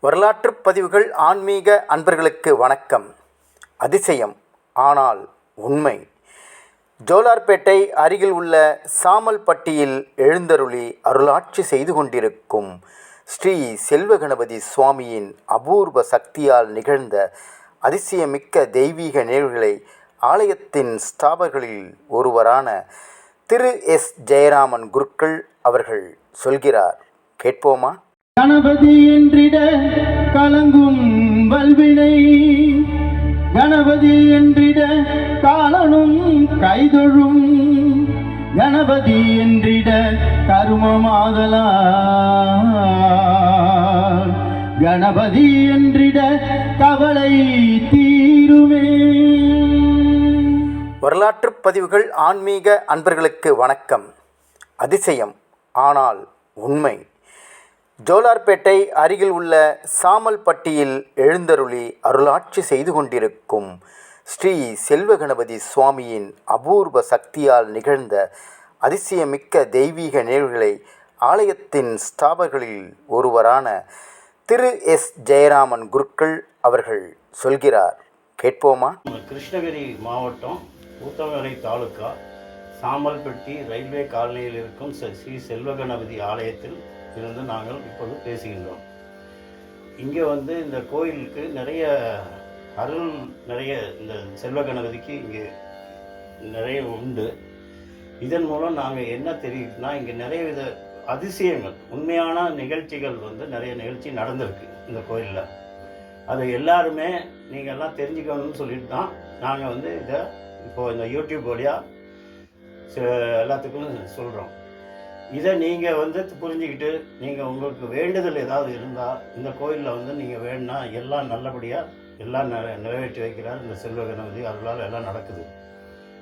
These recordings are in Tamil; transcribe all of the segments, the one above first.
வரலாற்றுப் பதிவுகள் ஆன்மீக அன்பர்களுக்கு வணக்கம். அதிசயம் ஆனால் உண்மை. ஜோலார்பேட்டை அருகில் உள்ள சாமல்பட்டியில் எழுந்தருளி அருளாட்சி செய்து கொண்டிருக்கும் ஸ்ரீ செல்வகணபதி சுவாமியின் அபூர்வ சக்தியால் நிகழ்ந்த அதிசயமிக்க தெய்வீக நிகழ்வுகளை ஆலயத்தின் ஸ்தாபர்களில் ஒருவரான திரு எஸ். ஜெயராமன் குருக்கள் அவர்கள் சொல்கிறார். கேட்போமா? கணபதி என்றிட கலங்கும் வல்வினை. கணபதி என்றிட காலனும் கைதொழும். கணபதி என்றிட கருமமாதலா கணபதி என்றிட கவலை தீருமே. வரலாற்றுப் பதிவுகள் ஆன்மீக அன்பர்களுக்கு வணக்கம். அதிசயம் ஆனால் உண்மை. ஜோலார்பேட்டை அருகில் உள்ள சாமல்பட்டியில் எழுந்தருளி அருளாட்சி செய்து கொண்டிருக்கும் ஸ்ரீ செல்வகணபதி சுவாமியின் அபூர்வ சக்தியால் நிகழ்ந்த அதிசயமிக்க தெய்வீக நிகழ்வுகளை ஆலயத்தின் ஸ்தாபர்களில் ஒருவரான திரு எஸ். ஜெயராமன் குருக்கள் அவர்கள் சொல்கிறார். கேட்போமா? கிருஷ்ணகிரி மாவட்டம் ஊத்தங்கரை தாலுக்கா சாம்பல்பட்டி ரயில்வே காலனியில் இருக்கும் ஸ்ரீ செல்வகணபதி ஆலயத்தில் இருந்து நாங்கள் இப்போது பேசுகின்றோம். இங்கே வந்து இந்த கோயிலுக்கு நிறைய அருள் நிறைய இந்த செல்வ கணபதிக்கு இங்கே நிறைய உண்டு. இதன் மூலம் நாங்கள் என்ன தெரியுதுன்னா இங்கே நிறைய வித அதிசயங்கள் உண்மையான நிகழ்ச்சிகள் வந்து நிறைய நிகழ்ச்சி நடந்திருக்கு இந்த கோயிலில். அதை எல்லாருமே நீங்கள் எல்லாம் தெரிஞ்சுக்கணும்னு சொல்லிட்டு தான் நாங்கள் வந்து இதை இப்போது இந்த யூடியூப் வழியாக எல்லாத்துக்கும் சொல்கிறோம் இதை நீங்கள் வந்து புரிஞ்சுக்கிட்டு நீங்கள் உங்களுக்கு வேண்டுதல் ஏதாவது இருந்தால் இந்த கோயிலில் வந்து நீங்கள் வேணும்னா எல்லாம் நல்லபடியாக எல்லாம் நிற நிறைவேற்றி வைக்கிறார் இந்த செல்வ கணபதி அருளால் எல்லாம் நடக்குது.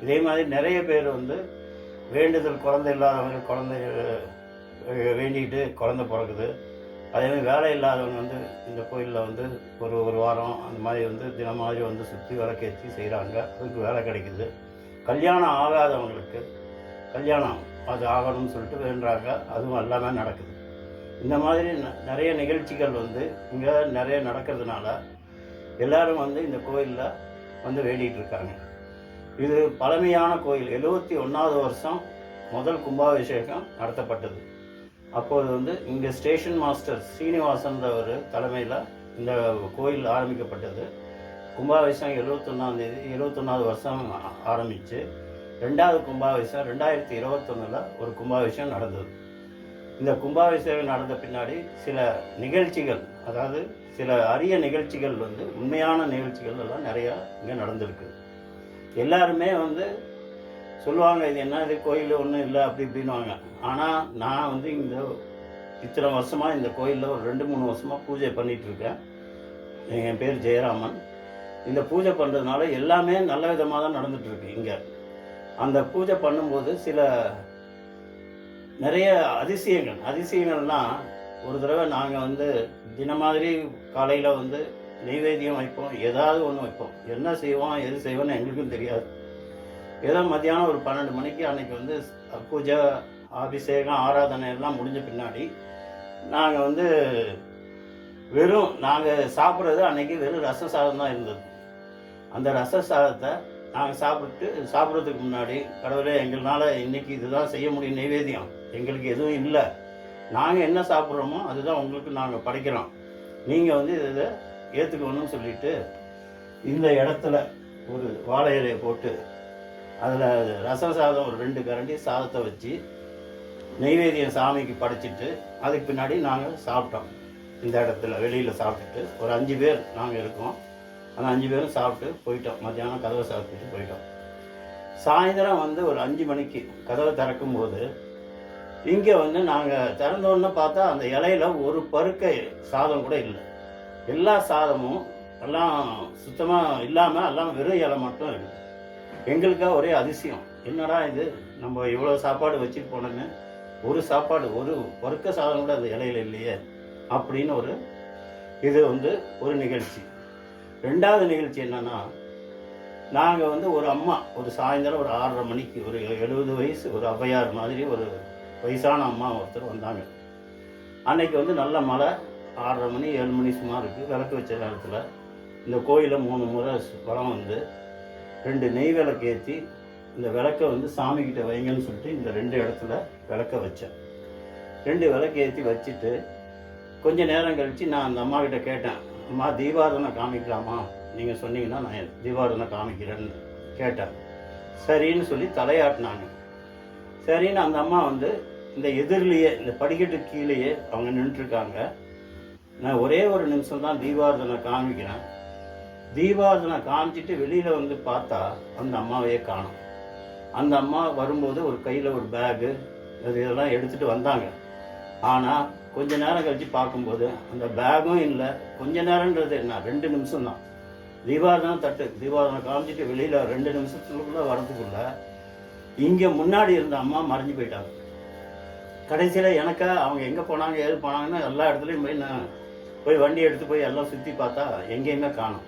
இதே மாதிரி நிறைய பேர் வந்து வேண்டுதல் குழந்தை இல்லாதவங்க குழந்தை வேண்டிக்கிட்டு குழந்த பிறக்குது. அதேமாதிரி வேலை இல்லாதவங்க வந்து இந்த கோயிலில் வந்து ஒரு ஒரு வாரம் அந்த மாதிரி வந்து தினம் மாதிரி வந்து சுற்றி விளக்கேற்றி செய்கிறாங்க அதுக்கு வேலை கிடைக்குது. கல்யாணம் ஆகாதவங்களுக்கு கல்யாணம் அது ஆகணும்னு சொல்லிட்டு வேண்டுறாங்க அதுவும் எல்லாமே நடக்குது. இந்த மாதிரி ந- நிறைய நிகழ்ச்சிகள் வந்து இங்கே நிறைய நடக்கிறதுனால எல்லாரும் வந்து இந்த கோயிலில் வந்து வேண்டிகிட்டு இருக்காங்க. இது பழமையான கோயில். எழுபத்தி ஒன்றாவது வருஷம் முதல் கும்பாபிஷேகம் நடத்தப்பட்டது. அப்போது வந்து இங்கே ஸ்டேஷன் மாஸ்டர் ஸ்ரீனிவாசன்றவர் தலைமையில் இந்த கோயில் ஆரம்பிக்கப்பட்டது. கும்பாபிஷேகம் எழுபத்தொன்னாந்தேதி எழுபத்தொன்னாவது வருஷம் ஆரம்பித்து ரெண்டாவது கும்பாபிஷேகம் ரெண்டாயிரத்தி இருபத்தொன்னில் ஒரு கும்பாபிஷேகம் நடந்தது. இந்த கும்பாபிஷேகம் நடந்த பின்னாடி சில நிகழ்ச்சிகள் அதாவது சில அரிய நிகழ்ச்சிகள் வந்து உண்மையான நிகழ்ச்சிகள் எல்லாம் நிறையா இங்கே நடந்திருக்கு. எல்லாருமே வந்து சொல்லுவாங்க இது என்ன இது கோயில் ஒன்றும் இல்லை அப்படி இப்படின்னுவாங்க. ஆனால் நான் வந்து இந்த இத்தனை வருஷமாக இந்த கோயிலில் ஒரு ரெண்டு மூணு வருஷமாக பூஜை பண்ணிகிட்ருக்கேன் என் பேர் ஜெயராமன். இந்த பூஜை பண்ணுறதுனால எல்லாமே நல்ல விதமாக தான் நடந்துகிட்ருக்கு இங்கே. அந்த பூஜை பண்ணும்போது சில நிறைய அதிசயங்கள். அதிசயங்கள்லாம் ஒரு தடவை நாங்கள் வந்து தின மாதிரி காலையில் வந்து நெய்வேத்தியம் வைப்போம். ஏதாவது ஒன்று வைப்போம். என்ன செய்வோம் எது செய்வோம்னு எங்களுக்கும் தெரியாது. ஏதோ மத்தியானம் ஒரு பன்னெண்டு மணிக்கு அன்றைக்கி வந்து பூஜை அபிஷேகம் ஆராதனை எல்லாம் முடிஞ்ச பின்னாடி நாங்கள் வந்து வெறும் நாங்கள் சாப்பிட்றது அன்றைக்கி வெறும் ரச சாதம் தான் இருந்தது. அந்த ரச சாதத்தை நாங்கள் சாப்பிட்டு சாப்பிட்றதுக்கு முன்னாடி கடவுளே எங்களால் இன்னைக்கு இதுதான் செய்ய முடியும் நைவேத்தியம். எங்களுக்கு எதுவும் இல்லை. நாங்கள் என்ன சாப்பிட்றோமோ அதுதான் உங்களுக்கு நாங்கள் படைக்கிறோம். நீங்கள் வந்து இதை ஏற்றுக்கணும்னு சொல்லிட்டு இந்த இடத்துல ஒரு வாழை இலையை போட்டு அதில் ரசம் சாதம் ஒரு ரெண்டு கரண்டி சாதத்தை வச்சு நெய்வேதியம் சாமிக்கு படைச்சிட்டு அதுக்கு பின்னாடி நாங்கள் சாப்பிட்டோம். இந்த இடத்துல வெளியில் சாப்பிட்டுட்டு ஒரு அஞ்சு பேர் நாங்கள் இருக்கோம். அந்த அஞ்சு பேரும் சாப்பிட்டு போயிட்டோம். மத்தியானம் கதவை சாப்பிட்டுட்டு போயிட்டோம். சாயந்தரம் வந்து ஒரு அஞ்சு மணிக்கு கதவை திறக்கும்போது இங்கே வந்து நாங்கள் திறந்தோன்னு பார்த்தா அந்த இலையில ஒரு பருக்கை சாதம் கூட இல்லை. எல்லா சாதமும் எல்லாம் சுத்தமாக இல்லாமல் எல்லாம் வெறும் இலை மட்டும் இருக்குது எங்களுக்காக ஒரே அதிசயம். என்னடா இது? நம்ம இவ்வளோ சாப்பாடு வச்சுட்டு போனோன்னு ஒரு சாப்பாடு ஒரு பருக்க சாதம் கூட அந்த இலையில இல்லையே. அப்படின்னு ஒரு இது வந்து ஒரு நிகழ்ச்சி. ரெண்டாவது நிகழ்ச்சி என்னென்னா நாங்கள் வந்து ஒரு அம்மா ஒரு சாயந்தரம் ஒரு ஆறரை மணிக்கு ஒரு எழுபது வயசு ஒரு ஔவையார் மாதிரி ஒரு வயசான அம்மா ஒருத்தர் வந்தாங்க. அன்னைக்கு வந்து நல்ல மழை ஆறரை மணி ஏழு மணி சுமார் இருக்குது விளக்கு வச்ச நேரத்தில் இந்த கோயிலை மூணு முறை பழம் வந்து ரெண்டு நெய் விளக்கு ஏற்றி இந்த விளக்கை வந்து சாமிக்கிட்ட வைங்கன்னு சொல்லிட்டு இந்த ரெண்டு இடத்துல விளக்க வச்சேன். ரெண்டு விளக்கு ஏற்றி வச்சுட்டு கொஞ்சம் நேரம் கழித்து நான் அந்த அம்மாக்கிட்ட கேட்டேன் அம்மா தீபாரதனை காமிக்கலாமா? நீங்கள் சொன்னீங்கன்னா நான் தீபாரதனை காமிக்கிறேன்னு கேட்டேன் சரின்னு சொல்லி தலையாட்டினாங்க. சரின்னு அந்த அம்மா வந்து இந்த எதிரிலேயே இந்த படிக்கட்டு கீழேயே அவங்க நின்றுட்டுருக்காங்க நான் ஒரே ஒரு நிமிஷம் தான் தீபாரதனை காமிக்கிறேன். தீபாரதனை காமிச்சிட்டு வெளியில் வந்து பார்த்தா அந்த அம்மாவையே காணும். அந்த அம்மா வரும்போது ஒரு கையில் ஒரு பேகு அது இதெல்லாம் எடுத்துகிட்டு வந்தாங்க. ஆனால் கொஞ்ச நேரம் கழித்து பார்க்கும்போது அந்த பேகும் இல்லை. கொஞ்ச நேரன்றது என்ன? ரெண்டு நிமிஷம் தான் தீபாரதனை தட்டு தீபாரதனை காமிச்சிட்டு வெளியில் ரெண்டு நிமிஷத்துக்குள்ளே வரதுக்குள்ள இங்கே முன்னாடி இருந்த அம்மா மறைஞ்சு போயிட்டாங்க. கடைசியில் எனக்கு அவங்க எங்கே போனாங்க ஏது போனாங்கன்னு எல்லா இடத்துலையும் போய் நான் போய் வண்டி எடுத்து போய் எல்லாம் சுற்றி பார்த்தா எங்கேயுமே காணும்.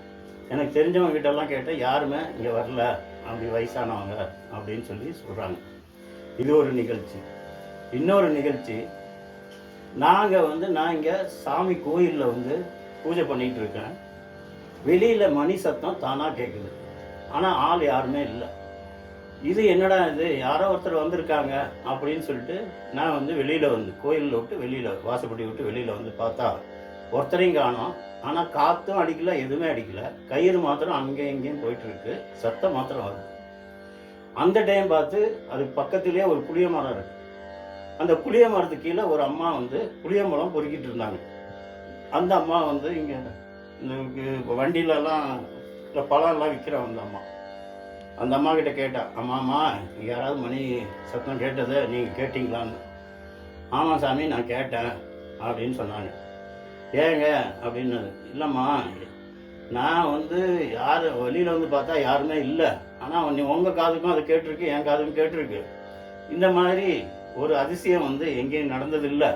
எனக்கு தெரிஞ்சவங்க கிட்டெல்லாம் கேட்டால் யாருமே இங்கே வரல. அப்படி வயசானவங்க. அப்படின்னு சொல்லி சொல்கிறாங்க இது ஒரு நிகழ்ச்சி. இன்னொரு நிகழ்ச்சி. நாங்கள் வந்து நான் இங்கே சாமி கோயிலில் வந்து பூஜை பண்ணிகிட்டு இருக்கேன். வெளியில் மணி சத்தம் தானாக கேட்குது ஆனால் ஆள் யாருமே இல்லை. இது என்னடா இது? யாரோ ஒருத்தர் வந்திருக்காங்க அப்படின்னு சொல்லிட்டு நான் வந்து வெளியில் வந்து கோயிலில் விட்டு வெளியில் வாசப்படி விட்டு வெளியில் வந்து பார்த்தா ஒருத்தரையும் காணோம். ஆனால் காற்றும் அடிக்கல எதுவுமே அடிக்கல. கயிறு மாத்திரம் அங்கேயும் இங்கேயும் போயிட்டுருக்கு. சத்தம் மாத்திரம் வருது. அந்த டைம் பார்த்து அது பக்கத்துலேயே ஒரு புளிய மரம் இருக்குது அந்த புளிய மரத்துக்கு கீழே ஒரு அம்மா வந்து புளிய மரம் பொறுக்கிட்டு இருந்தாங்க. அந்த அம்மா வந்து இங்கே இந்த வண்டியிலலாம் இந்த பழம்லாம் விற்கிறோம் அந்த அம்மா. அந்த அம்மா கிட்ட கேட்டேன் அம்மாம்மா யாராவது மணி சத்தம் கேட்டதை நீங்கள் கேட்டிங்களான்னு? ஆமாம் சாமி நான் கேட்டேன் அப்படின்னு சொன்னாங்க. ஏங்க அப்படின்னு இல்லைம்மா நான் வந்து யார் வெளியில் வந்து பார்த்தா யாருமே இல்லை. ஆனால் நீ உங்கள் காதுக்கும் அது கேட்டிருக்கு என் காதுக்கும் கேட்டிருக்கு. இந்த மாதிரி ஒரு அதிசயம் வந்து எங்கேயும் நடந்ததில்லை.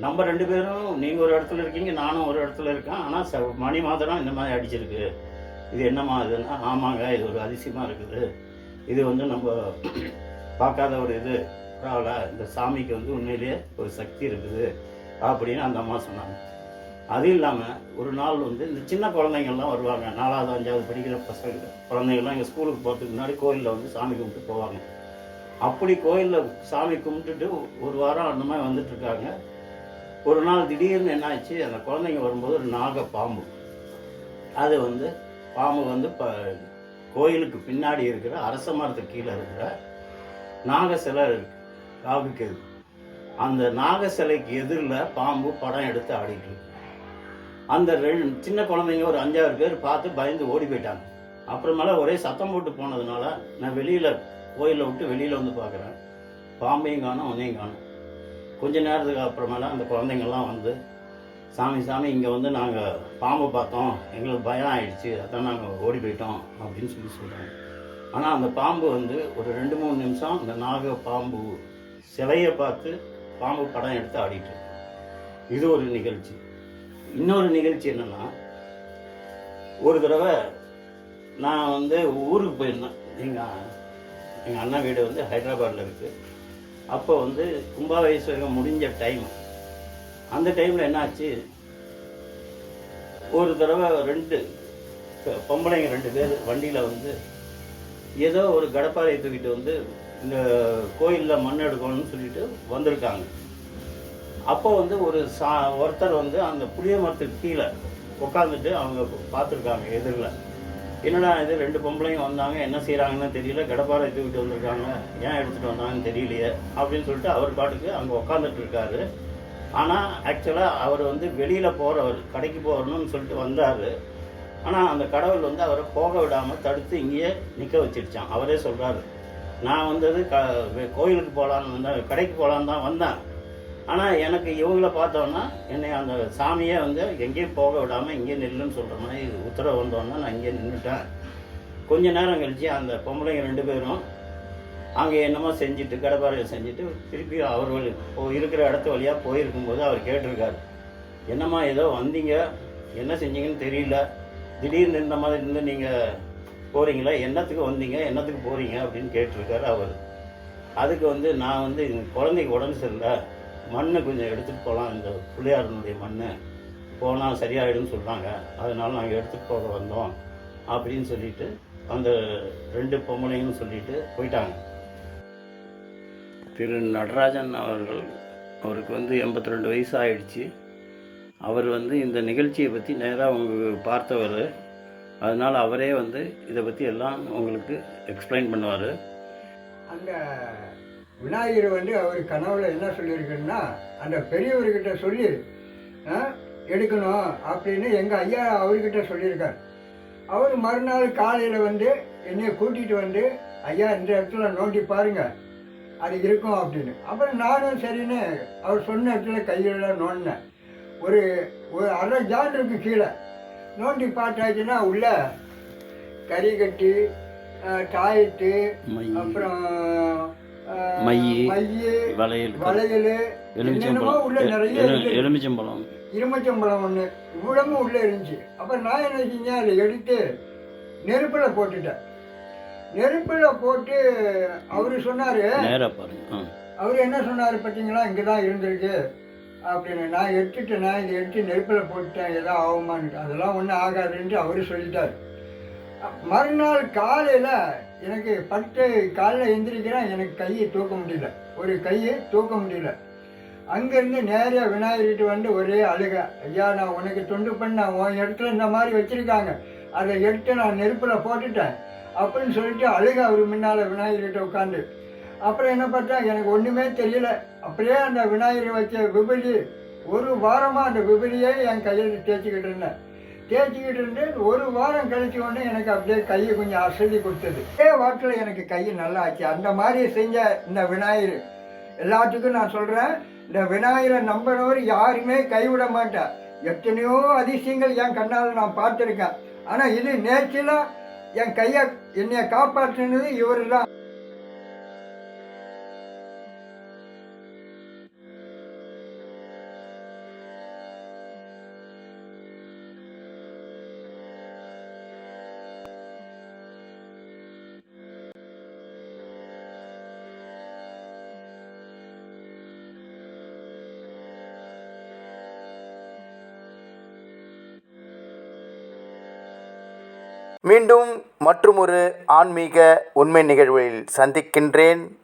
நம்ம ரெண்டு பேரும் நீங்கள் ஒரு இடத்துல இருக்கீங்க நானும் ஒரு இடத்துல இருக்கேன். ஆனால் ச மணி மாத்திரம் இந்த மாதிரி அடிச்சிருக்கு. இது என்னம்மா இதுன்னா ஆமாங்க இது ஒரு அதிசயமாக இருக்குது. இது வந்து நம்ம பார்க்காத ஒரு இது. பரவாயில்ல இந்த சாமிக்கு வந்து உண்மையிலேயே ஒரு சக்தி இருக்குது அப்படின்னு அந்த அம்மா சொன்னாங்க. அது இல்லாமல் ஒரு நாள் வந்து இந்த சின்ன குழந்தைங்கள்லாம் வருவாங்க. நாலாவது அஞ்சாவது படிக்கிற பசங்க குழந்தைங்கள்லாம் எங்கள் ஸ்கூலுக்கு போகிறதுக்கு முன்னாடி கோயிலில் வந்து சாமி கும்பிட்டு போவாங்க. அப்படி கோயிலில் சாமி கும்பிட்டுட்டு ஒரு வாரம் அந்த மாதிரி வந்துட்டு இருக்காங்க ஒரு நாள் திடீர்னு என்னாச்சு அந்த குழந்தைங்க வரும்போது ஒரு நாக பாம்பு. அது வந்து பாம்பு வந்து இப்போ கோயிலுக்கு பின்னாடி இருக்கிற அரச மரத்துக்கு கீழே இருக்கிற நாக சிலை காபிக்கிறது அந்த நாக சிலைக்கு எதிரில் பாம்பு படம் எடுத்து ஆடிட்டு அந்த ரெண்டு சின்ன குழந்தைங்க ஒரு அஞ்சாறு பேர் பார்த்து பயந்து ஓடி போயிட்டாங்க. அப்புறமேல ஒரே சத்தம் போட்டு போனதுனால நான் வெளியில் கோயிலை விட்டு வெளியில் வந்து பார்க்குறேன். பாம்பையும் காணும் உன்னையும் காணும். கொஞ்ச நேரத்துக்கு அப்புறமேல அந்த குழந்தைங்கள்லாம் வந்து சாமி சாமி இங்கே வந்து நாங்கள் பாம்பை பார்த்தோம். எங்களுக்கு பயம் ஆயிடுச்சு. அதான் நாங்கள் ஓடி போயிட்டோம். அப்படின்னு சொல்லி சொல்கிறாங்க ஆனால் அந்த பாம்பு வந்து ஒரு ரெண்டு மூணு நிமிஷம் அந்த நாக பாம்பு சிலையை பார்த்து பாம்பு படம் எடுத்து ஆடிட்டு இது ஒரு நிகழ்ச்சி. இன்னொரு நிகழ்ச்சி என்னென்னா ஒரு தடவை நான் வந்து ஊருக்கு போயிருந்தேன். எங்கள் எங்கள் அண்ணா வீடு வந்து ஹைதராபாத்தில் இருக்குது அப்போ வந்து கும்பாபிஷேகம் முடிஞ்ச டைம் அந்த டைமில் என்னாச்சு? ஒரு தடவை ரெண்டு பொம்பளைங்க ரெண்டு பேர் வண்டியில் வந்து ஏதோ ஒரு கடப்பாறையை தூக்கிட்டு வந்து இந்த கோயிலில் மண் எடுக்கணும்னு சொல்லிட்டு வந்திருக்காங்க. அப்போ வந்து ஒரு சா ஒருத்தர் வந்து அந்த புளிய மரத்துக்கு கீழே உட்காந்துட்டு அவங்க பார்த்துருக்காங்க எதிரில். என்னடா இது ரெண்டு பொம்பளையும் வந்தாங்க என்ன செய்கிறாங்கன்னு தெரியல கடப்பாறை விட்டு வந்திருக்காங்க ஏன் எடுத்துகிட்டு வந்தாங்கன்னு தெரியலையே அப்படின்னு சொல்லிட்டு அவர் பாட்டுக்கு அங்கே உட்காந்துட்டு இருக்காரு. ஆனால் ஆக்சுவலாக அவர் வந்து வெளியில் போகிறவர் கடைக்கு போகிறணும்னு சொல்லிட்டு வந்தார். ஆனால் அந்த கடவுள் வந்து அவரை போக விடாமல் தடுத்து இங்கேயே நிற்க வச்சிருச்சான் அவரே சொல்கிறாரு நான் வந்தது க கோயிலுக்கு போகலான்னு வந்தேன் கடைக்கு போகலான்னு தான் வந்தேன். ஆனால் எனக்கு இவங்கள பார்த்தோன்னா என்னை அந்த சாமியே வந்து எங்கேயும் போக விடாமல் இங்கே நில்லுன்னு சொல்கிற மாதிரி உத்தரவு வந்தோன்னா நான் இங்கே நின்றுட்டேன் கொஞ்ச நேரம் கழிச்சு அந்த பொம்பளைங்க ரெண்டு பேரும் அங்கே என்னமோ செஞ்சுட்டு கடப்பாறையை செஞ்சுட்டு திருப்பி அவர் வழி இருக்கிற இடத்து வழியாக போயிருக்கும்போது அவர் கேட்டிருக்காரு. என்னம்மா ஏதோ வந்தீங்க? என்ன செஞ்சீங்கன்னு தெரியல. திடீர்னு இந்த மாதிரி இருந்து நீங்கள் போகிறீங்களா என்னத்துக்கு வந்தீங்க? என்னத்துக்கு போகிறீங்க அப்படின்னு கேட்டிருக்காரு அவர். அதுக்கு வந்து நான் வந்து குழந்தைக்கு உடம்பு சரியில்லை. மண்ணை கொஞ்சம் எடுத்துகிட்டு போகலாம். இந்த பிள்ளையாரனுடைய மண் போனால் சரியாயிடும்னு சொல்கிறாங்க அதனால நாங்கள் எடுத்துகிட்டு போக வந்தோம் அப்படின்னு சொல்லிட்டு அந்த ரெண்டு பொம்பளையும் சொல்லிட்டு போயிட்டாங்க. திரு நடராஜன் அவர்கள் அவருக்கு வந்து எண்பத்தி ரெண்டு வயசு ஆயிடுச்சு. அவர் வந்து இந்த நிகழ்ச்சியை பற்றி நேராக அவங்க பார்த்தவர். அதனால் அவரே வந்து இதை பற்றி எல்லாம் உங்களுக்கு எக்ஸ்பிளைன் பண்ணுவார். அந்த விநாயகர் வந்து அவர் கனவுல என்ன சொல்லியிருக்குன்னா அந்த பெரியவர்கிட்ட சொல்லி எடுக்கணும் அப்படின்னு எங்கள் ஐயா அவர்கிட்ட சொல்லியிருக்கார். அவர் மறுநாள் காலையில் வந்து என்னைய கூட்டிகிட்டு வந்து ஐயா இந்த இடத்துல நோண்டி பாருங்க அது இருக்கும் அப்படின்னு. அப்புறம் நானும் சரின்னு அவர் சொன்ன இடத்துல கையில் நோண்டினேன். ஒரு ஒரு அரை ஜான்ருக்கு கீழே நோண்டி பார்த்தாச்சுன்னா உள்ள கறி கட்டி டாய்ட்டு அப்புறம் மையி, வளையல் வளையல் இருக்கு. எலுமிச்சம்பழம். இருமச்சம்பழம் ஒன்று இவ்வளவும் உள்ளே இருந்துச்சு. அப்புறம் நான் என்ன செஞ்சேன்? அதை எடுத்து நெருப்பில் போட்டுட்டேன். நெருப்பில் போட்டு அவர் சொன்னார் அவர் என்ன சொன்னார் பார்த்தீங்களா? இங்கே தான் இருந்திருக்கு. அப்படின்னு நான் எடுத்துட்டேன் நான் இதை எடுத்து நெருப்பில் போட்டுட்டேன். ஏதோ ஆகுமான்னு. அதெல்லாம் ஒன்றும் ஆகாதுன்ட்டு அவர் சொல்லிட்டார். மறுநாள் காலையில் எனக்கு பட்டு காலையில் எந்திரிக்கிறேன் எனக்கு கையை தூக்க முடியல. ஒரு கையை தூக்க முடியல. அங்கேருந்து நேராக விநாயகர்கிட்ட வந்து ஒரே அழுக. ஐயா நான் உனக்கு தொண்டு பண்ண உன் இடத்துல இந்த மாதிரி வச்சுருக்காங்க. அதை எடுத்து நான் நெருப்பில் போட்டுட்டேன். அப்படின்னு சொல்லிட்டு அழுக அவர் முன்னால் விநாயகர்கிட்ட உட்காந்து அப்புறம் என்ன பார்த்தா எனக்கு ஒன்றுமே தெரியல. அப்படியே அந்த விநாயகர் வச்ச விபதி ஒரு வாரமாக அந்த விபதியே என் கையில் தேய்ச்சிக்கிட்டு இருந்தேன். தேய்ச்சிக்கிட்டு இருந்து ஒரு வாரம் கழிச்சு உடனே எனக்கு அப்படியே கையை கொஞ்சம் அசதி கொடுத்தது. அதே வாரத்தில் எனக்கு கை நல்லா ஆச்சு. அந்த மாதிரி செஞ்ச இந்த விநாயகர். எல்லாத்துக்கும் நான் சொல்கிறேன் இந்த விநாயகரை நம்பினவர் யாருமே கைவிட மாட்டேன் எத்தனையோ அதிசயங்கள் என் கண்ணால் நான் பார்த்துருக்கேன். ஆனால் இது நேச்சலாக என் கையை என்னை காப்பாற்றினது இவர் தான் மீண்டும் மற்றுமொரு ஆன்மீக உண்மை நிகழ்வில் சந்திக்கின்றேன்.